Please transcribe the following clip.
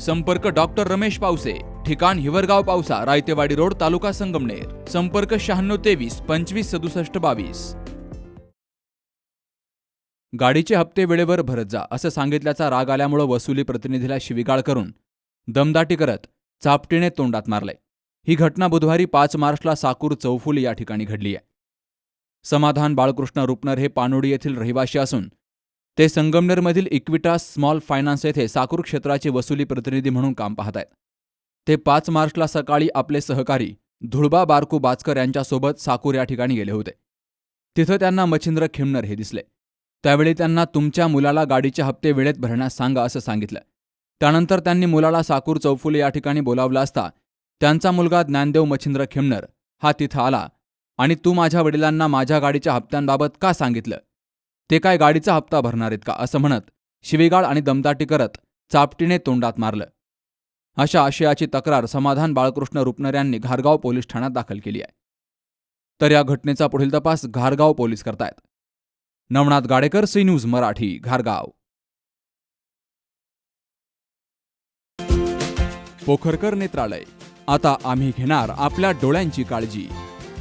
संपर्क डॉक्टर रमेश पावसे ठिकाण हिवरगाव पावसा रायतेवाडी रोड तालुका संगमनेर. संपर्क शहाण्णव तेवीस पंचवीस सदुसष्ट बावीस. गाडीचे हप्ते वेळेवर भरत जा असं सांगितल्याचा राग आल्यामुळं वसुली प्रतिनिधीला शिविगाळ करून दमदाटी करत चापटीने तोंडात मारले. ही घटना बुधवारी पाच मार्चला साकूर चौफुली या ठिकाणी घडली आहे समाधान बाळकृष्ण रुपनर हे पानोडी येथील रहिवाशी असून ते संगमनेरमधील इक्विटा स्मॉल फायनान्स येथे साकूर क्षेत्राचे वसुली प्रतिनिधी म्हणून काम पाहत आहेत. ते पाच मार्चला सकाळी आपले सहकारी धुळबा बारकू बाचकर यांच्यासोबत साकूर या ठिकाणी गेले होते. तिथं त्यांना मच्छिंद्र खिमनर हे दिसले. त्यावेळी त्यांना तुमच्या मुलाला गाडीचे हप्ते वेळेत भरण्यास सांगा असं सांगितलं. त्यानंतर त्यांनी मुलाला साकूर चौफुले या ठिकाणी बोलावलं असता त्यांचा मुलगा ज्ञानदेव मच्छिंद्र खिमनर हा तिथं आला आणि तू माझ्या वडिलांना माझ्या गाडीच्या हप्त्यांबाबत का सांगितलं? ते काय गाडीचा हप्ता भरणार आहेत का? असं म्हणत शिवीगाळ आणि दमदाटी करत चापटीने तोंडात मारलं. अशा आशयाची तक्रार समाधान बाळकृष्ण रुपनर यांनी घारगाव पोलीस ठाण्यात दाखल केली आहे. तर या घटनेचा पुढील तपास घारगाव पोलीस करतायत. नवनाथ गाडेकर सी न्यूज मराठी घारगाव. पोखरकर नेत्रालय. आता आम्ही घेणार आपल्या डोळ्यांची काळजी.